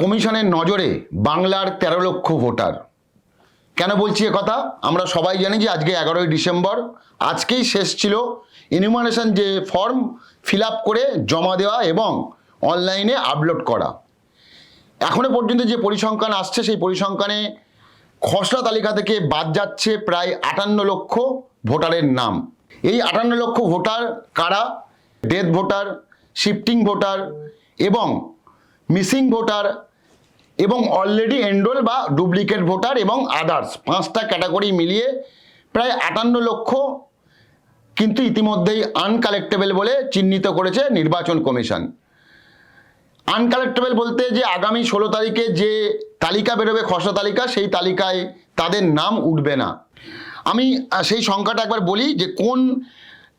কমিশনের নজরে বাংলার তেরো লক্ষ ভোটার। কেন বলছি কথা? আমরা সবাই জানি যে আজকে এগারোই ডিসেম্বর, আজকেই শেষ ছিল ইনিউমারেশন যে ফর্ম ফিল করে জমা দেওয়া এবং অনলাইনে আপলোড করা। এখনও পর্যন্ত যে পরিসংখ্যান আসছে, সেই পরিসংখ্যানে খসড়া তালিকা থেকে বাদ যাচ্ছে প্রায় আটান্ন লক্ষ ভোটারের নাম। এই আটান্ন লক্ষ ভোটার কারা? ডেথ ভোটার শিফটিং ভোটার এবং মিসিং ভোটার এবং অলরেডি এনরোল বা ডুপ্লিকেট ভোটার এবং আদার্স পাঁচটা ক্যাটাগরি মিলিয়ে প্রায় আটান্ন লক্ষ কিন্তু ইতিমধ্যেই আনকালেক্টেবল বলে চিহ্নিত করেছে নির্বাচন কমিশন। আনকালেক্টেবল বলতে যে আগামী ষোলো তারিখে যে তালিকা বেরোবে, খসড়া তালিকা, সেই তালিকায় তাদের নাম উঠবে না। আমি সেই সংখ্যাটা একবার বলি যে কোন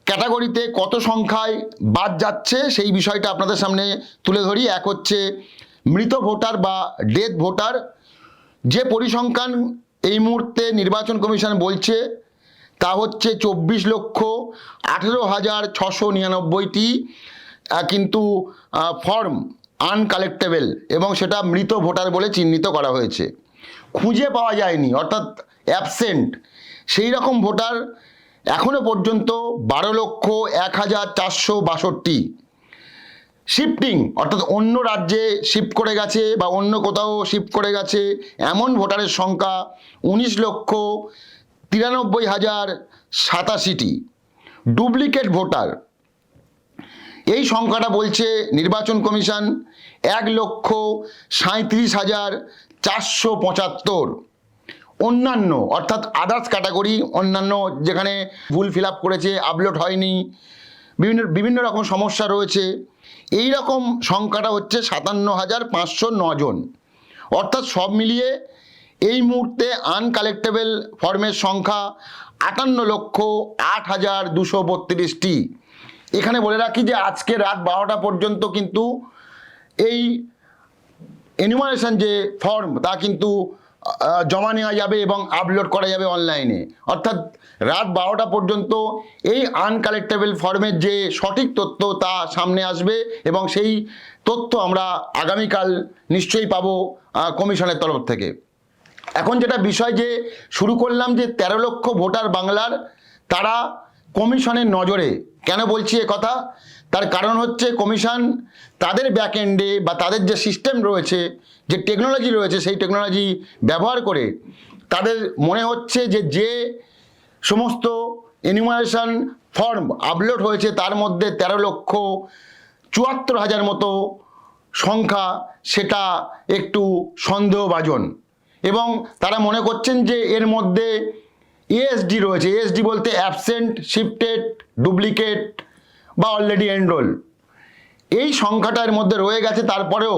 ক্যাটাগরিতে কত সংখ্যায় বাদ যাচ্ছে সেই বিষয়টা আপনাদের সামনে তুলে ধরি। এক হচ্ছে মৃত ভোটার বা ডেথ ভোটার, যে পরিসংখ্যান এই মুহূর্তে নির্বাচন কমিশন বলছে, তা হচ্ছে চব্বিশ লক্ষ আঠেরো হাজার ছশো নিরানব্বইটি কিন্তু ফর্ম আনকালেক্টেবল এবং সেটা মৃত ভোটার বলে চিহ্নিত করা হয়েছে। খুঁজে পাওয়া যায়নি, অর্থাৎ অ্যাবসেন্ট সেই রকম ভোটার এখনও পর্যন্ত বারো লক্ষ এক হাজার চারশো বাষট্টি। শিফটিং অর্থাৎ অন্য রাজ্যে শিফট করে গেছে বা অন্য কোথাও শিফট করে গেছে, এমন ভোটারের সংখ্যা উনিশ লক্ষ তিরানব্বই হাজার সাতাশিটি। Duplicate voter. এই সংখ্যাটা বলছে নির্বাচন কমিশন এক লক্ষ সাঁত্রিশ হাজার চারশো পঁচাত্তর। অন্যান্য, অর্থাৎ আদার্স ক্যাটাগরি অন্যান্য যেখানে ভুল ফিল করেছে আপলোড হয়নি বিভিন্ন বিভিন্ন রকম সমস্যা রয়েছে। এই রকম সংখ্যাটা হচ্ছে সাতান্ন হাজার পাঁচশো জন। অর্থাৎ সব মিলিয়ে এই মুহূর্তে আনকালেক্টেবল ফর্মের সংখ্যা আটান্ন লক্ষ আট হাজার দুশো বত্রিশটি। এখানে বলে রাখি যে আজকে রাত বারোটা পর্যন্ত কিন্তু এই এনিমারেশন যে ফর্ম তা কিন্তু জমা নেওয়া যাবে এবং আপলোড করা যাবে অনলাইনে অর্থাৎ রাত বারোটা পর্যন্ত এই আনকালেক্টেবল ফর্মের যে সঠিক তথ্য তা সামনে আসবে এবং সেই তথ্য আমরা আগামীকাল নিশ্চয়ই পাবো কমিশনের তরফ থেকে। এখন যেটা বিষয় যে শুরু করলাম যে তেরো লক্ষ ভোটার বাংলার, তারা কমিশনের নজরে, কেন বলছি কথা? তার কারণ হচ্ছে কমিশন তাদের ব্যাক এন্ডে বা তাদের যে সিস্টেম রয়েছে, যে টেকনোলজি রয়েছে, সেই টেকনোলজি ব্যবহার করে তাদের মনে হচ্ছে যে যে সমস্ত এনিমারেশন ফর্ম আপলোড হয়েছে, তার মধ্যে তেরো লক্ষ চুয়াত্তর হাজার মতো সংখ্যা সেটা একটু সন্দেহভাজন। এবং তারা মনে করছেন যে এর মধ্যে এএসডি রয়েছে। এএসডি বলতে অ্যাবসেন্ট শিফটেড ডুপ্লিকেট বা অলরেডি এনরোল এই সংখ্যাটার মধ্যে রয়ে গেছে, তারপরেও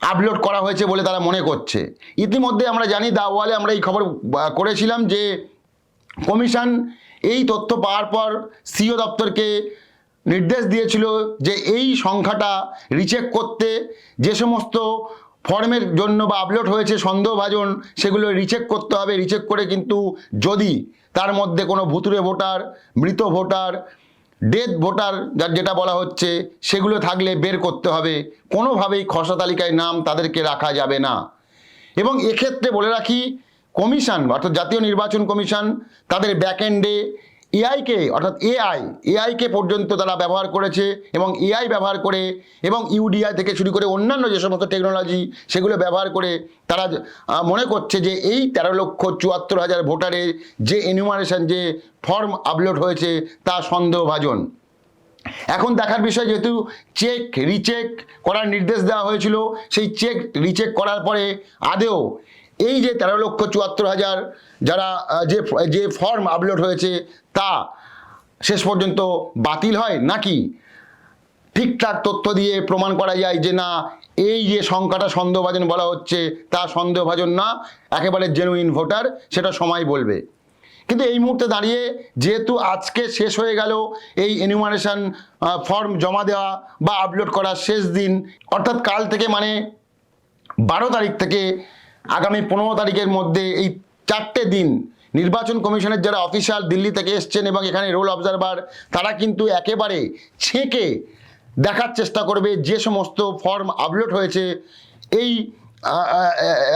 আপলোড করা হয়েছে বলে তারা মনে করছে। ইতিমধ্যে আমরা জানি দাওয়ালে আমরা এই খবর করেছিলাম যে কমিশন এই তথ্য পাওয়ার পর সিও দপ্তরকে নির্দেশ দিয়েছিল যে এই সংখ্যাটা রিচেক করতে যে সমস্ত ফর্মের জন্য বা আপলোড হয়েছে সন্দেহভাজন সেগুলো রিচেক করতে হবে। রিচেক করে কিন্তু যদি তার মধ্যে কোনো ভুতুরে ভোটার, মৃত ভোটার ডেথ ভোটার যার যেটা বলা হচ্ছে, সেগুলো থাকলে বের করতে হবে। কোনোভাবেই খসড়া তালিকায় নাম তাদেরকে রাখা যাবে না। এবং এক্ষেত্রে বলে রাখি, কমিশন, অর্থাৎ জাতীয় নির্বাচন কমিশন, তাদের ব্যাকএন্ডে এআইকে অর্থাৎ এআই এআইকে পর্যন্ত তারা ব্যবহার করেছে এবং এআই ব্যবহার করে এবং ইউডিআই থেকে শুরু করে অন্যান্য যে সমস্ত টেকনোলজি সেগুলো ব্যবহার করে তারা মনে করছে যে এই তেরো লক্ষ চুয়াত্তর হাজার ভোটারের যে এনিউমারেশন যে ফর্ম আপলোড হয়েছে তা সন্দেহভাজন। এখন দেখার বিষয় যেহেতু চেক রিচেক করার নির্দেশ দেওয়া হয়েছিল, সেই চেক রিচেক করার পরে আদেও এই যে তেরো লক্ষ চুয়াত্তর হাজার যারা যে যে ফর্ম আপলোড হয়েছে, তা শেষ পর্যন্ত বাতিল হয় নাকি? ঠিকঠাক তথ্য দিয়ে প্রমাণ করা যায় যে না, এই যে সংখ্যাটা সন্দেহভাজন বলা হচ্ছে, তা সন্দেহভাজন না, একেবারে জেনুইন ভোটার সেটা সময় বলবে। কিন্তু এই মুহূর্তে দাঁড়িয়ে যেহেতু আজকে শেষ হয়ে গেল এই এনিউমারেশন ফর্ম জমা দেওয়া বা আপলোড করার শেষ দিন, অর্থাৎ কাল থেকে মানে বারো তারিখ থেকে আগামী পনেরো তারিখের মধ্যে এই চারটে দিন নির্বাচন কমিশনের যারা অফিসার দিল্লি থেকে এসছেন এবং এখানে রোল অবজারভার, তারা কিন্তু একেবারে ছেঁকে দেখার চেষ্টা করবে যে সমস্ত ফর্ম আপলোড হয়েছে। এই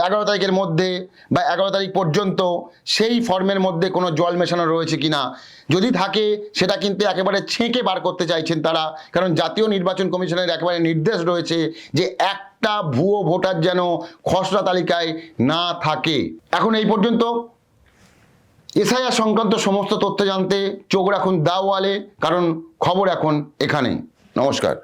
এগারো তারিখের মধ্যে বা এগারো তারিখ পর্যন্ত সেই ফর্মের মধ্যে কোনো জল মেশানো রয়েছে কিনা? যদি থাকে, সেটা কিন্তু একেবারে ছেঁকে বার করতে চাইছেন তারা। কারণ জাতীয় নির্বাচন কমিশনের একেবারে নির্দেশ রয়েছে যে একটা ভুয়ো ভোটার যেন খসড়া তালিকায় না থাকে। এখন এই পর্যন্ত এসআইআর সংক্রান্ত সমস্ত তথ্য জানতে চোখ রাখুন দাওয়ালে, কারণ খবর এখন এখানে নমস্কার।